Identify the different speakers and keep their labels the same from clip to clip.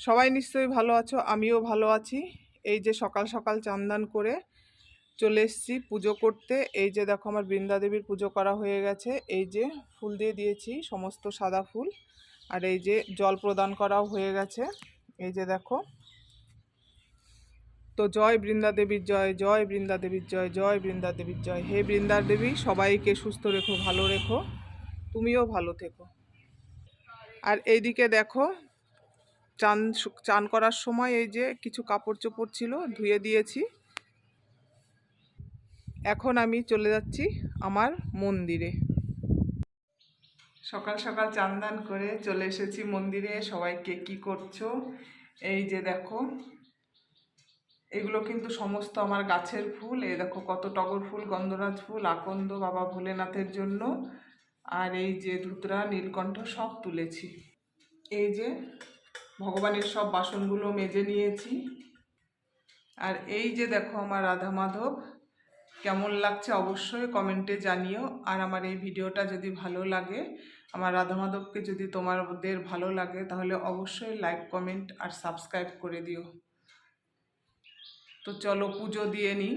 Speaker 1: সবাই নিশ্চয়ই ভালো আছো, আমিও ভালো আছি। এই যে সকাল সকাল চান্দান করে চলে এসেছি পুজো করতে। এই যে দেখো আমার বৃন্দা দেবীর পুজো করা হয়ে গেছে। এই যে ফুল দিয়ে দিয়েছি, সমস্ত সাদা ফুল। আর এই যে জল প্রদান করাও হয়ে গেছে। এই যে দেখো। তো জয় বৃন্দা দেবীর জয় জয় বৃন্দা দেবীর জয় জয় বৃন্দা দেবীর জয়। হে বৃন্দা দেবী, সবাইকে সুস্থ রেখো, ভালো রেখো। তুমিও ভালো থেকো। আর এইদিকে দেখো চান চান করার সময় এই যে কিছু কাপড় চোপড় ছিল, ধুয়ে দিয়েছি। এখন আমি চলে যাচ্ছি আমার মন্দিরে। সকাল সকাল চান দান করে চলে এসেছি মন্দিরে। সবাইকে কি করছ? এই যে দেখো, এগুলো কিন্তু সমস্ত আমার গাছের ফুল। এই দেখো কত টগর ফুল, গন্ধরাজ ফুল, আকন্দ, বাবা ভোলেনাথের জন্য। আর এই যে ধুতরা, নীলকণ্ঠ সব তুলেছি। এই যে ভগবানের সব বাসনগুলো মেজে নিয়েছি। আর এই যে দেখো আমার রাধা মাধব, কেমন লাগছে অবশ্যই কমেন্টে জানিও। আর আমার এই ভিডিওটা যদি ভালো লাগে, আমার রাধা মাধবকে যদি তোমাদের ভালো লাগে, তাহলে অবশ্যই লাইক কমেন্ট আর সাবস্ক্রাইব করে দিও। তো চলো পুজো দিয়ে নিই।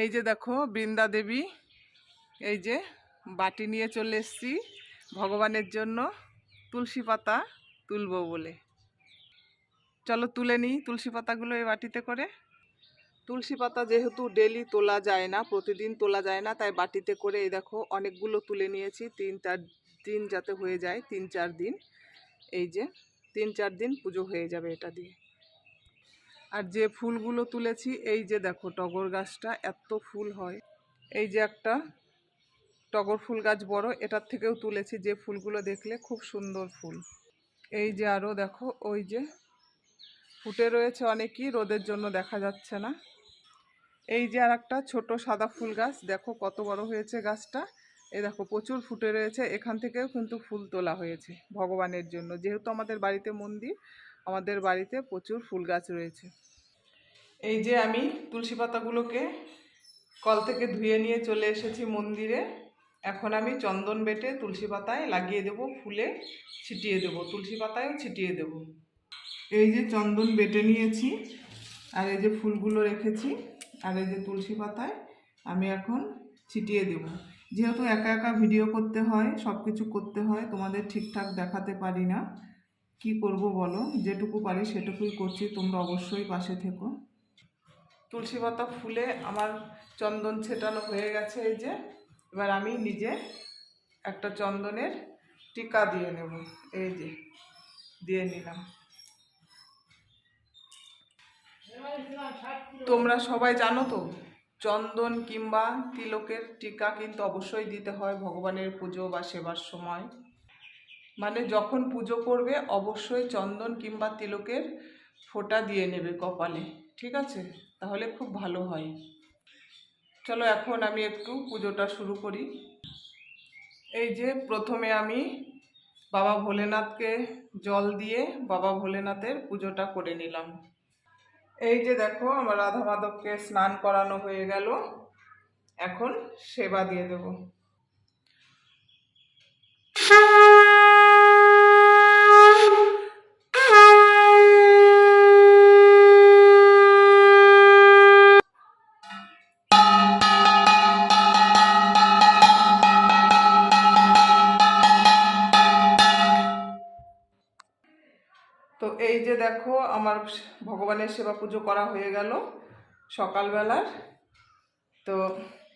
Speaker 1: এই যে দেখো বৃন্দা দেবী, এই যে বাটি নিয়ে চলে এসছি ভগবানের জন্য। তুলসী পাতা। তুলবো বলে। চলো তুলে নিই তুলসী পাতাগুলো এই বাটিতে করে। তুলসী পাতা যেহেতু ডেলি তোলা যায় না, প্রতিদিন তোলা যায় না, তাই বাটিতে করে এই দেখো অনেকগুলো তুলে নিয়েছি, তিন চার দিন যাতে হয়ে যায়, তিন চার দিন। এই যে তিন চার দিন পুজো হয়ে যাবে এটা দিয়ে। আর যে ফুলগুলো তুলেছি, এই যে দেখো টগর গাছটা এত ফুল হয়। এই যে একটা টগর ফুল গাছ বড়, এটার থেকেও তুলেছি যে ফুলগুলো দেখলে খুব সুন্দর ফুল। এই যে আরও দেখো, ওই যে ফুটে রয়েছে অনেকই, রোদের জন্য দেখা যাচ্ছে না। এই যে আর একটা ছোট সাদা ফুল গাছ, দেখো কত বড় হয়েছে গাছটা। এই দেখো, প্রচুর ফুটে রয়েছে, এখান থেকেও কিন্তু ফুল তোলা হয়েছে ভগবানের জন্য। যেহেতু আমাদের বাড়িতে মন্দির, আমাদের বাড়িতে প্রচুর ফুল গাছ রয়েছে। এই যে আমি তুলসী পাতাগুলোকে কল থেকে ধুয়ে নিয়ে চলে এসেছি মন্দিরে। এখন আমি চন্দন বেটে তুলসী পাতায় লাগিয়ে দেব, ফুলে ছিটিয়ে দেব, তুলসী পাতায়ও ছিটিয়ে দেব। এই যে চন্দন বেটে নিয়েছি, আর এই যে ফুলগুলো রেখেছি, আর এই যে তুলসী পাতায় আমি এখন ছিটিয়ে দেব। যেহেতু একা একা ভিডিও করতে হয় সব কিছু করতে হয়, তোমাদের ঠিকঠাক দেখাতে পারি না। কি করব বলো? যেটুকু পারি সেটুকুই করছি, তোমরা অবশ্যই পাশে থেকো। তুলসী পাতা ফুলে আমার চন্দন ছেটানো হয়ে গেছে, এই যে। এবার আমি নিজে একটা চন্দনের টিকা দিয়ে নেব। এই যে, দিয়ে নিলাম। তোমরা সবাই জানো তো, চন্দন কিংবা তিলকের টিকা কিন্তু অবশ্যই দিতে হয় ভগবানের পুজো বা সেবার সময়। মানে যখন পুজো করবে, অবশ্যই চন্দন কিংবা তিলকের ফোঁটা দিয়ে নেবে কপালে, ঠিক আছে? তাহলে খুব ভালো হয়। চলো এখন আমি একটু পুজোটা শুরু করি। এই যে প্রথমে আমি বাবা ভোলেনাথকে জল দিয়ে বাবা ভোলেনাথের পুজোটা করে নিলাম। এই যে দেখো, আমার রাধা মাধবকে স্নান করানো হয়ে গেল। এখন সেবা দিয়ে দেবো। তো এই যে দেখো, আমার ভগবানের সেবা পুজো করা হয়ে গেল সকালবেলার। তো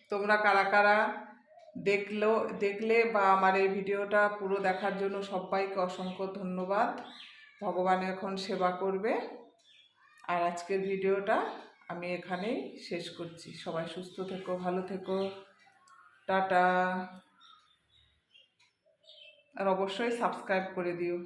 Speaker 1: তোমরা কারা কারা দেখল, দেখলে বা আমার এই ভিডিওটা পুরো দেখার জন্য সবাইকে অসংখ্য ধন্যবাদ। ভগবান এখন সেবা করবে। আর আজকের ভিডিওটা আমি এখানেই শেষ করছি। সবাই সুস্থ থেকো, ভালো থেকো। টাটা। আর অবশ্যই সাবস্ক্রাইব করে দিও।